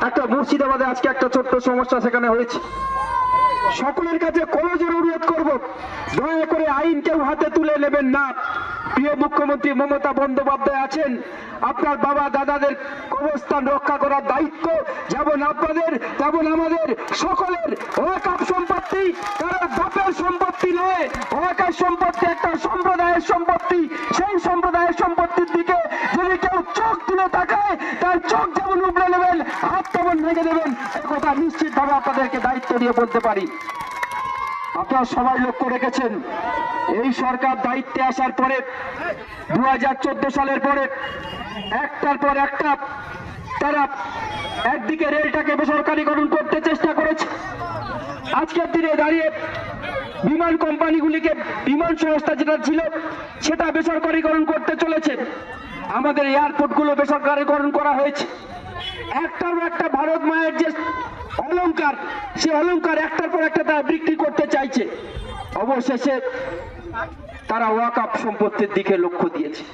একটা মুর্শিদাবাদে আজকে একটা ছোট্ট সমস্যা সেখানে হয়েছে। সকলের কাছে কলেজের অনুরোধ করব। দয়া করে আইন কেউ হাতে তুলে নেবেন না। প্রিয় মুখ্যমন্ত্রী মমতা বন্দ্যোপাধ্যায় আছেন। আপনার বাবা, দাদাদের অবস্থান রক্ষা করার দায়িত্ব। যেমন আপনাদের, তেমন আমাদের সকলের। ওয়াকাপ সম্পত্তি কারণ বাপের সম্পত্তি নয়। ওয়াকাপ সম্পত্তি একটা সম্প্রদায়ের সম্পত্তি। সেই সম্প্রদায়ের সম্পত্তির দিকে যদি কেউ চোখ তুলে তাকায়, তার চোখ ভেঙে দেবেন। কথা নিশ্চিতভাবে আপনাদেরকে দায়িত্ব দিয়ে বলতে পারি। আপনারা সবাই লক্ষ্য রেখেছেন, এই সরকার দায়িত্বে আসার পরে, দুহাজার চোদ্দ সালের পরে, একটার পর একটা তারা একদিকে রেলটাকে বেসরকারীকরণ করতে চেষ্টা করেছে। আজকের দিনে দাঁড়িয়ে বিমান কোম্পানিগুলিকে বিমান সংস্থা যেটা ছিল, সেটা বেসরকারীকরণ করতে চলেছে। আমাদের এয়ারপোর্টগুলো বেসরকারীকরণ করা হয়েছে। একটার একটা ভারত মায়ের যে অলংকার, সে অলংকার একটার পর একটা তারা বিক্রি করতে চাইছে। অবশেষে তারা ওয়াকাপ সম্পত্তির দিকে লক্ষ্য দিয়েছে।